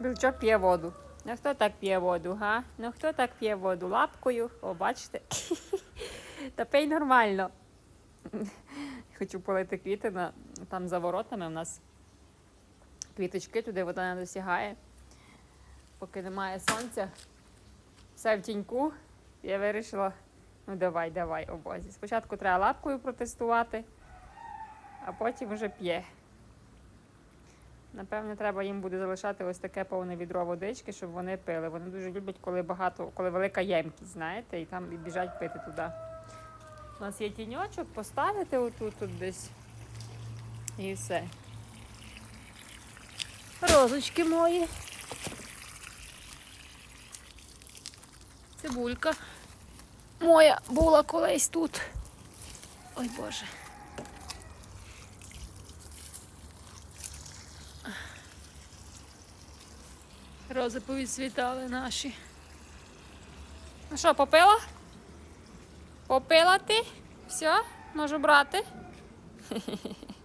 Білчок п'є воду. Ну хто так п'є воду, га? Ну хто так п'є воду? Лапкою? О, бачите? Та пий нормально. Хочу полити квіти на, там за воротами у нас квіточки, туди вода не досягає. Поки немає сонця. Все в тіньку. Я вирішила, ну давай, давай, о бозі. Спочатку треба лапкою протестувати, а потім вже п'є. Напевне, треба їм буде залишати ось таке повне відро водички, щоб вони пили. Вони дуже люблять, коли багато, коли велика ємкість, знаєте, і там і біжать пити туди. У нас є тіньочок, поставити отут тут десь. І все. Розочки мої. Цибулька. Моя була колись тут. Ой Боже. Рози повідцвітали наші. Ну що, попила? Попила ти? Все, можу брати.